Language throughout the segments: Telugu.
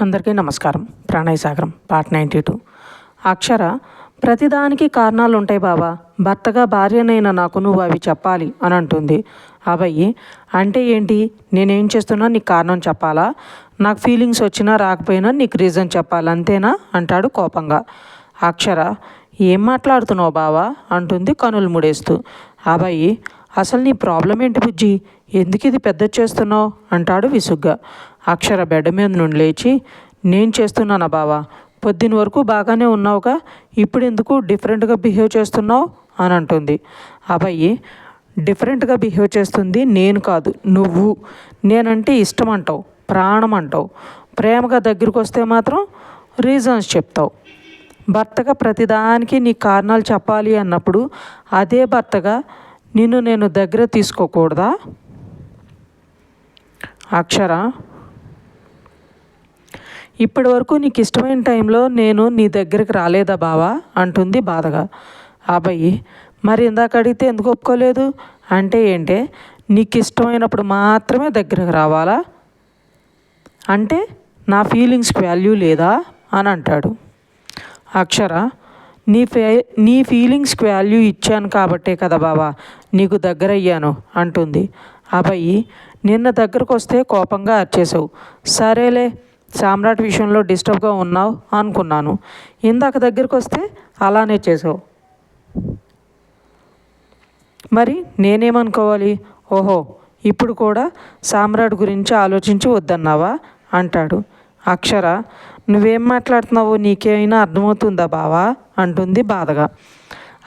అందరికీ నమస్కారం. ప్రణయ్ సాగరం పార్ట్ నైంటీ టూ. అక్షర ప్రతిదానికి కారణాలు ఉంటాయి బావా. భర్తగా భార్యనైనా నాకు నువ్వు అవి చెప్పాలి అని అంటుంది. అబ్బాయి అంటే ఏంటి? నేనేం చేస్తున్నా నీకు కారణం చెప్పాలా? నాకు ఫీలింగ్స్ వచ్చినా రాకపోయినా నీకు రీజన్ చెప్పాలి అంతేనా? అంటాడు కోపంగా. అక్షర ఏం మాట్లాడుతున్నావు బావా? అంటుంది కనులు ముడేస్తూ. అబ్బాయి అసలు నీ ప్రాబ్లం ఏంటి బుజ్జి? ఎందుకు ఇది పెద్ద చేస్తున్నావు? అంటాడు విసుగ్గా. అక్షర బెడ్ మీద నుండి లేచి నేను చేస్తున్నానా బావా? పొద్దున వరకు బాగానే ఉన్నావుగా? ఇప్పుడు ఎందుకు డిఫరెంట్గా బిహేవ్ చేస్తున్నావు? అని అంటుంది. అబ్బాయి డిఫరెంట్గా బిహేవ్ చేస్తుంది నేను కాదు నువ్వు. నేనంటే ఇష్టం అంటావు ప్రాణం అంటావు. ప్రేమగా దగ్గరికి వస్తే మాత్రం రీజన్స్ చెప్తావు. భర్తగా ప్రతిదానికి నీ కారణాలు చెప్పాలి అన్నప్పుడు అదే భర్తగా నిన్ను నేను దగ్గర తీసుకోకూడదా? అక్షర ఇప్పటి వరకు నీకు ఇష్టమైన టైంలో నేను నీ దగ్గరికి రాలేదా బావా? అంటుంది బాధగా. అబ్బాయి మరి ఇందాక అడిగితే ఎందుకు ఒప్పుకోలేదు? అంటే ఏంటే నీకు ఇష్టమైనప్పుడు మాత్రమే దగ్గరకు రావాలా? అంటే నా ఫీలింగ్స్కి వాల్యూ లేదా? అని అంటాడు. అక్షర నీ ఫే నీ ఫీలింగ్స్కి వాల్యూ ఇచ్చాను కాబట్టే కదా బావా నీకు దగ్గర అయ్యాను అంటుంది. అబ్బాయి నిన్న దగ్గరకు వస్తే కోపంగా అర్చేసావు సరేలే సామ్రాట్ విషయంలో డిస్టర్బ్గా ఉన్నావు అనుకున్నాను. ఇందాక దగ్గరికి వస్తే అలానే చేసావు. మరి నేనేమనుకోవాలి? ఓహో ఇప్పుడు కూడా సామ్రాట్ గురించి ఆలోచించి వద్దన్నావా? అంటాడు. అక్షర నువ్వేం మాట్లాడుతున్నావో నీకేమైనా అర్థమవుతుందా బావా? అంటుంది బాధగా.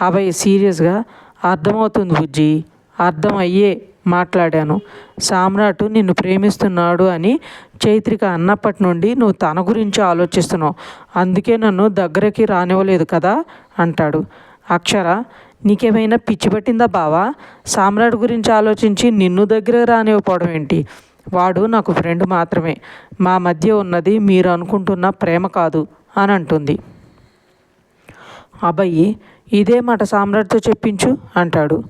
అభయ్ సీరియస్గా అర్థమవుతుంది బుజ్జి అర్థమయ్యే మాట్లాడాను. సామ్రాట్ నిన్ను ప్రేమిస్తున్నాడు అని చైత్రిక అన్నప్పటి నుండి నువ్వు తన గురించి ఆలోచిస్తున్నావు. అందుకే నన్ను దగ్గరకి రానివ్వలేదు కదా అంటాడు. అక్షర నీకేమైనా పిచ్చి పట్టిందా బావా? సామ్రాట్ గురించి ఆలోచించి నిన్ను దగ్గర రానివ్వకపోవడం ఏంటి? వాడు నాకు ఫ్రెండ్ మాత్రమే. మా మధ్య ఉన్నది మీరు అనుకుంటున్న ప్రేమ కాదు అని అంటుంది. అబ్బాయి ఇదే మాట సామ్రాట్తో చెప్పించు అంటాడు.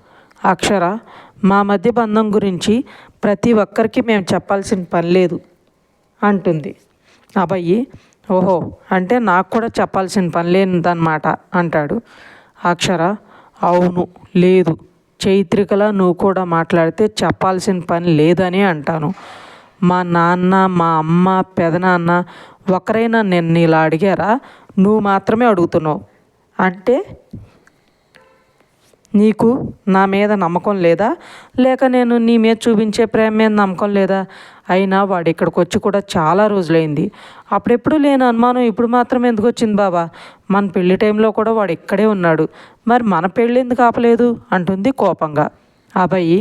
అక్షర మా మధ్య బంధం గురించి ప్రతి ఒక్కరికి మేము చెప్పాల్సిన పని లేదు అంటుంది. అబ్బాయి ఓహో అంటే నాకు కూడా చెప్పాల్సిన పని లేదన్నమాట అంటాడు. అక్షర అవును లేదు. చైత్రికలా నువ్వు కూడా మాట్లాడితే చెప్పాల్సిన పని లేదని అంటాను. మా నాన్న మా అమ్మ పెదనాన్న ఒకరైనా నిన్ను ఇలా అడిగారా? నువ్వు మాత్రమే అడుగుతున్నావు. అంటే నీకు నా మీద నమ్మకం లేదా? లేక నేను నీ మీద చూపించే ప్రేమ మీద నమ్మకం లేదా? అయినా వాడు ఇక్కడికి వచ్చి కూడా చాలా రోజులైంది. అప్పుడెప్పుడు లేని అనుమానం ఇప్పుడు మాత్రం ఎందుకు వచ్చింది బాబా మన పెళ్ళి టైంలో కూడా వాడు ఇక్కడే ఉన్నాడు. మరి మన పెళ్ళి ఎందుకు ఆపలేదు? అంటుంది కోపంగా. అబ్బాయి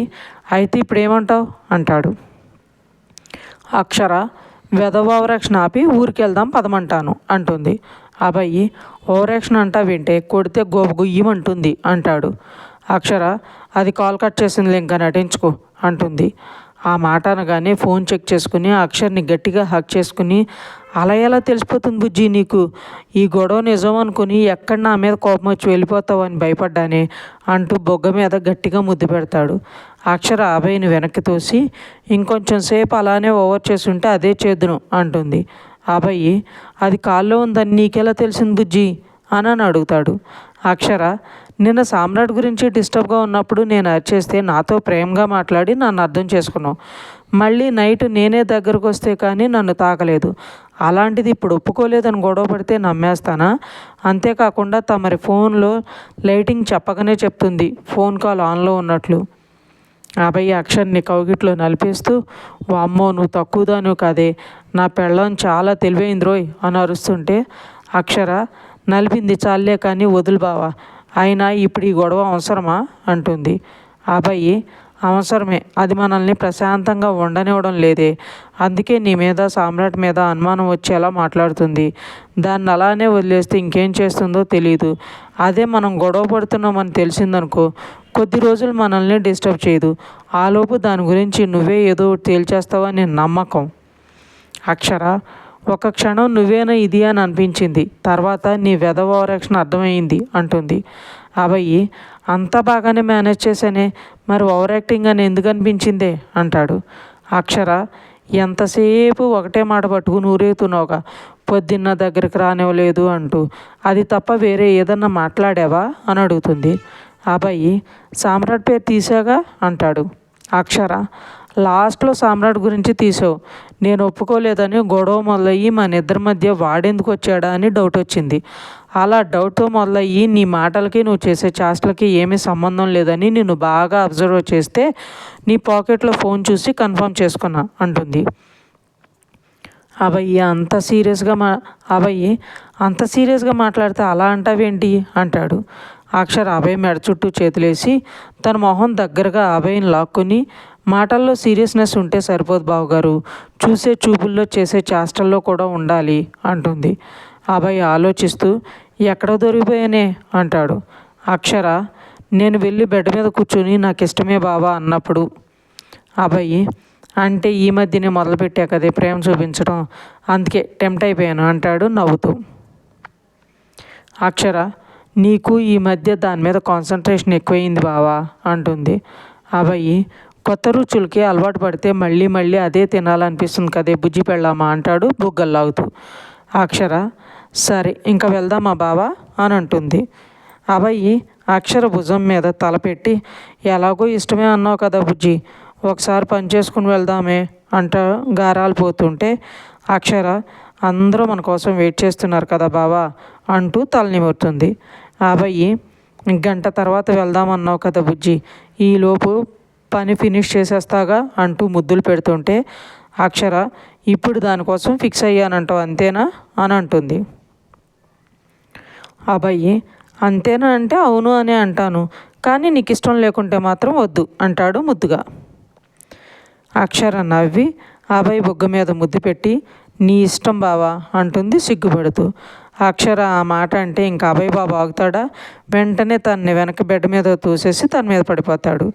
అయితే ఇప్పుడు ఏమంటావు అంటాడు. అక్షర వెధవావరక్షణ ఆపి ఊరికి వెళ్దాం పదమంటాను అంటుంది. అబ్బాయి ఓవరాక్షన్ అంటా వింటే కొడితే గోబ గుయ్యమంటుంది అంటాడు. అక్షర అది కాల్ కట్ చేసింది ఇంకా నటించుకో అంటుంది. ఆ మాట అనగానే ఫోన్ చెక్ చేసుకుని అక్షర్ని గట్టిగా హక్ చేసుకుని అలా ఎలా తెలిసిపోతుంది బుజ్జి నీకు? ఈ గొడవ నిజం అనుకుని ఎక్కడ నా మీద కోపం వచ్చి వెళ్ళిపోతావు అని భయపడ్డానే? అంటూ బొగ్గ మీద గట్టిగా ముద్దు పెడతాడు. అక్షర అభయ్ని వెనక్కి తోసి ఇంకొంచెం సేపు అలానే ఓవర్ చేస్తుంటే అదే చేద్దును అంటుంది. అభయ్ అది కాల్లో ఉందని నీకెలా తెలిసింది బుజ్జి? అని అని అడుగుతాడు. అక్షర నిన్న సామ్రాట్ గురించి డిస్టర్బ్గా ఉన్నప్పుడు నేను అరిచేస్తే నాతో ప్రేమగా మాట్లాడి నన్ను అర్థం చేసుకున్నావు. మళ్ళీ నైట్ నేనే దగ్గరకు వస్తే కానీ నన్ను తాకలేదు. అలాంటిది ఇప్పుడు ఒప్పుకోలేదని గొడవ పడితే నమ్మేస్తానా? అంతేకాకుండా తమరి ఫోన్లో లైటింగ్ చెప్పకనే చెప్తుంది. ఫోన్ కాల్ ఆన్లో ఉన్నట్లు. అభయ్ అక్షర్ని కౌగిట్లో నలిపేస్తూ అమ్మో నువ్వు తక్కువదాను కాదే. నా పెళ్ళం చాలా తెలివైంది రోయ్ అని అరుస్తుంటే అక్షర నలిపింది చాలే కానీ వదులు బావా. అయినా ఇప్పుడు ఈ గొడవ అవసరమా? అంటుంది. అబ్బాయి అవసరమే. అది మనల్ని ప్రశాంతంగా ఉండనివ్వడం లేదే. అందుకే నీ మీద సామ్రాట్ మీద అనుమానం వచ్చేలా మాట్లాడుతుంది. దాన్ని అలానే వదిలేస్తే ఇంకేం చేస్తుందో తెలియదు అదే మనం గొడవ పడుతున్నామని తెలిసిందనుకో కొద్ది రోజులు మనల్ని డిస్టర్బ్ చేయదు. ఆలోపు దాని గురించి నువ్వే ఏదో తేల్చేస్తావని నమ్మకం. అక్షర ఒక క్షణం నువ్వేనా ఇది అని అనిపించింది. తర్వాత నీ వెధవ రక్షణ అర్థమైంది అంటుంది. అబ్బాయి అంతా బాగానే మేనేజ్ చేశానే మరి ఓవర్ యాక్టింగ్ అని ఎందుకు అనిపించిందే? అంటాడు. అక్షర ఎంతసేపు ఒకటే మాట పట్టుకుని ఊరేగుతున్నావుగా? పొద్దున్న దగ్గరికి రానివ్వలేదు అంటూ. అది తప్ప వేరే ఏదన్నా మాట్లాడావా? అని అడుగుతుంది. అబ్బాయి సామ్రాట్ పేరు తీసాగా అంటాడు. అక్షర లాస్ట్లో సామ్రాట్ గురించి తీసావు. నేను ఒప్పుకోలేదని గొడవ మొదలయ్యి మన ఇద్దరి మధ్య వాడేందుకు వచ్చాడా అని డౌట్ వచ్చింది. అలా డౌట్తో మొదలయ్యి నీ మాటలకి నువ్వు చేసే చేష్టలకి ఏమీ సంబంధం లేదని నిన్ను బాగా అబ్జర్వ్ చేస్తే నీ పాకెట్లో ఫోన్ చూసి కన్ఫర్మ్ చేసుకున్నా అంటుంది. అభయ్య అంత సీరియస్గా మా అభయ్య అంత సీరియస్గా మాట్లాడితే అలా అంటావేంటి? అంటాడు. అక్షర్ అభయ్ మెడ చుట్టూ చేతులేసి తన మొహం దగ్గరగా అభయ్ని లాక్కుని మాటల్లో సీరియస్నెస్ ఉంటే సరిపోదు బావగారు. చూసే చూపుల్లో చేసే చేష్టల్లో కూడా ఉండాలి అంటుంది. అభయ్ ఆలోచిస్తూ ఎక్కడ దొరికిపోయానే? అంటాడు. అక్షర నేను వెళ్ళి బెడ్ మీద కూర్చొని నాకు ఇష్టమే బావా అన్నప్పుడు అబ్బాయి అంటే ఈ మధ్యనే మొదలుపెట్టా కదే ప్రేమ చూపించడం. అందుకే టెంప్ట్ అయిపోయాను అంటాడు నవ్వుతూ. అక్షర నీకు ఈ మధ్య దాని మీద కాన్సన్ట్రేషన్ ఎక్కువైంది బావా అంటుంది అబ్బాయి కొత్త రుచులకి అలవాటు పడితే మళ్ళీ మళ్ళీ అదే తినాలనిపిస్తుంది కదే బుజ్జి పెళ్ళామా అంటాడు బుగ్గల్లాగుతూ అక్షర సరే ఇంకా వెళ్దామా బావా? అని అంటుంది. అబ్బాయి అక్షర భుజం మీద తలపెట్టి ఎలాగో ఇష్టమే అన్నావు కదా బుజ్జి ఒకసారి పని చేసుకుని వెళ్దామే అంట గారాలు పోతుంటే అక్షర అందరూ మన కోసం వెయిట్ చేస్తున్నారు కదా బావా? అంటూ తలనిమురుతుంది అబ్బాయి గంట తర్వాత వెళ్దామన్నావు కదా బుజ్జి ఈలోపు పని ఫినిష్ చేసేస్తాగా అంటూ ముద్దులు పెడుతుంటే అక్షర ఇప్పుడు దానికోసం ఫిక్స్ అయ్యానంటావు అంతేనా? అని అంటుంది. అబ్బాయి అంతేనా అంటే అవును అనే అంటాను కానీ నీకు ఇష్టం లేకుంటే మాత్రం వద్దు అంటాడు ముద్దుగా. అక్షర నవ్వి అబ్బాయి బొగ్గ మీద ముద్దు పెట్టి నీ ఇష్టం బావా? అంటుంది సిగ్గుపడుతూ. అక్షర ఆ మాట అంటే ఇంకా అభయ్ బాబు ఆగుతాడా? వెంటనే తన్ని వెనక బెడ్ మీద తోసేసి తన మీద పడిపోతాడు.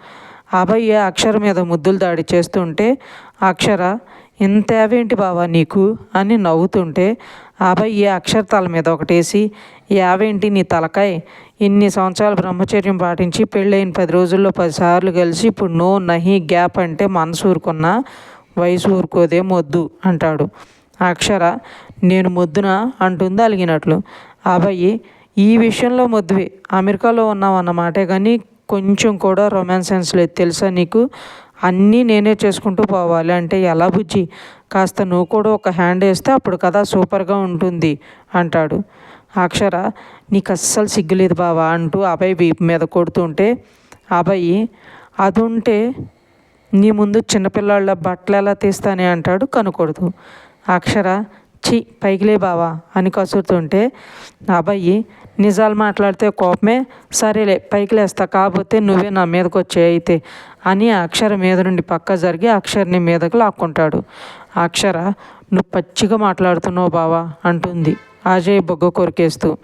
అభయ్య అక్షర మీద ముద్దులు దాడి చేస్తుంటే అక్షర ఇంత యావేంటి బావా నీకు? అని నవ్వుతుంటే అభయ్య అక్షర తల మీద ఒకటేసి యావేంటి నీ తలకాయ్? ఇన్ని సంవత్సరాలు బ్రహ్మచర్యం పాటించి పెళ్ళైన పది రోజుల్లో పదిసార్లు కలిసి ఇప్పుడు నో నహి గ్యాప్ అంటే మనసు ఊరుకున్న వయసు ఊరుకోదే మొద్దు అంటాడు. అక్షర నేను మొద్దున అంటుంది అలిగినట్లు? అబ్బాయి ఈ విషయంలో మొద్దువి. అమెరికాలో ఉన్నావు అన్నమాటే కానీ కొంచెం కూడా రొమాన్స్ సెన్స్ లేదు. తెలుసా నీకు? అన్నీ నేనే చేసుకుంటూ పోవాలి. అంటే ఎలా బుజ్జి? కాస్త నువ్వు కూడా ఒక హ్యాండ్ వేస్తే అప్పుడు కదా సూపర్గా ఉంటుంది అంటాడు. అక్షర నీకు అస్సలు సిగ్గులేదు బావా అంటూ అభయ్ వీపు మీద కొడుతుంటే అభయ్ అది ఉంటే నీ ముందు చిన్నపిల్లాళ్ళ బట్టలు ఎలా తీస్తానే అంటాడు కనుకొడుతూ. అక్షర చి పైకిలే బావా అని కసురుతుంటే అబ్బాయి నిజాలు మాట్లాడితే కోపమే. సరేలే పైకి లేస్తా. కాకపోతే నువ్వే నా మీదకి వచ్చే అయితే. అని అక్షర మీద నుండి పక్క జరిగి అక్షర్ని మీదకు లాక్కుంటాడు. అక్షర నువ్వు పచ్చిగా మాట్లాడుతున్నావు బావా అంటుంది అజయ్ బొగ్గ కొరికేస్తూ.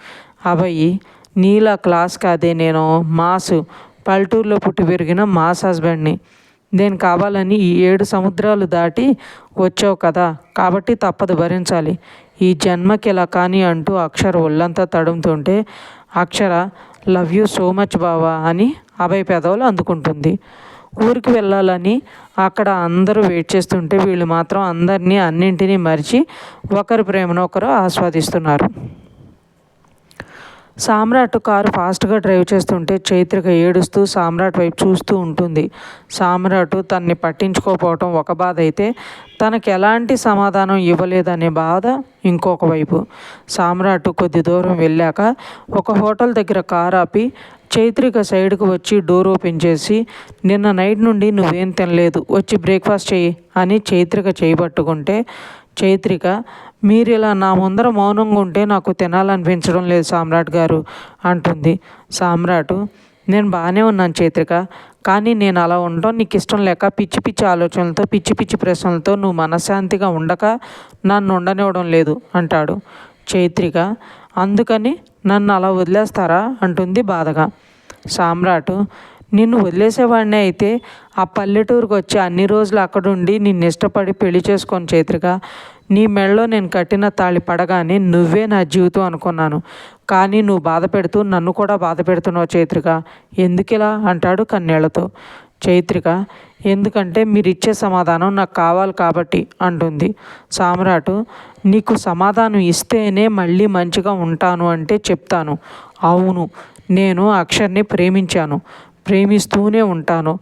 అబ్బాయి నీలా క్లాస్ కాదే నేను మాసు. పల్లెటూరులో పుట్టి పెరిగిన మాస్ హస్బెండ్ని. నేను కావాలని ఈ ఏడు సముద్రాలు దాటి వచ్చావు కదా. కాబట్టి తప్పదు భరించాలి. ఈ జన్మకిలా కానీ అంటూ అక్షర ఒళ్ళంతా తడుముతుంటే Akshara love you so much బావా అని అభయ పెదవులు అందుకుంటుంది. ఊరికి వెళ్ళాలని అక్కడ అందరూ వెయిట్ చేస్తుంటే వీళ్ళు మాత్రం అందరినీ అన్నింటినీ మరిచి ఒకరి ప్రేమను ఒకరు ఆస్వాదిస్తున్నారు. సామ్రాట్ కారు ఫాస్ట్గా డ్రైవ్ చేస్తుంటే చైత్రిక ఏడుస్తూ సామ్రాట్ వైపు చూస్తూ ఉంటుంది. సామ్రాట్ తన్ని పట్టించుకోకపోవటం ఒక బాధ అయితే తనకు ఎలాంటి సమాధానం ఇవ్వలేదనే బాధ ఇంకొక వైపు. సామ్రాట్ కొద్ది దూరం వెళ్ళాక ఒక హోటల్ దగ్గర కారు ఆపి చైత్రిక సైడ్కి వచ్చి డోర్ ఓపెన్ చేసి నిన్న నైట్ నుండి నువ్వేం తినలేదు వచ్చి బ్రేక్ఫాస్ట్ చెయ్యి అని చైత్రిక చేయబట్టుకుంటే చైత్రిక మీరు ఇలా నా ముందర మౌనంగా ఉంటే నాకు తినాలనిపించడం లేదు సామ్రాట్ గారు అంటుంది. సామ్రాట్ నేను బాగానే ఉన్నాను చైత్రిక కానీ నేను అలా ఉండడం నీకు ఇష్టం లేక పిచ్చి పిచ్చి ఆలోచనలతో పిచ్చి పిచ్చి ప్రశ్నలతో నువ్వు మనశ్శాంతిగా ఉండక నన్ను ఉండనివ్వడం లేదు అంటాడు. చైత్రిక అందుకని నన్ను అలా వదిలేస్తారా? అంటుంది బాధగా. సామ్రాట్ నిన్ను వదిలేసేవాడిని అయితే ఆ పల్లెటూరుకు వచ్చి అన్ని రోజులు అక్కడుండి నిన్ను ఇష్టపడి పెళ్ళి చేసుకొని చైత్రిక నీ మెడలో నేను కట్టిన తాళి పడగానే నువ్వే నా జీవితం అనుకున్నాను. కానీ నువ్వు బాధ పెడుతూ నన్ను కూడా బాధ పెడుతున్నావు చైత్రిక ఎందుకిలా? అంటాడు కన్నీళ్ళతో. చైత్రిక ఎందుకంటే మీరు ఇచ్చే సమాధానం నాకు కావాలి కాబట్టి అంటుంది. సామ్రాట్ నీకు సమాధానం ఇస్తేనే మళ్ళీ మంచిగా ఉంటాను అంటే చెప్తాను. అవును నేను అక్షర్ని ప్రేమించాను. ప్రేమిస్తూనే ఉంటాను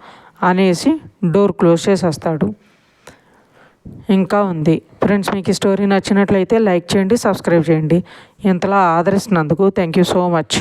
అనేసి డోర్ క్లోజ్ చేసేస్తాడు. ఇంకా ఉంది. ఫ్రెండ్స్ మీకు ఈ స్టోరీ నచ్చినట్లయితే లైక్ చేయండి సబ్స్క్రైబ్ చేయండి. ఇంతలా ఆదరిస్తున్నందుకు థ్యాంక్ యూ సో మచ్.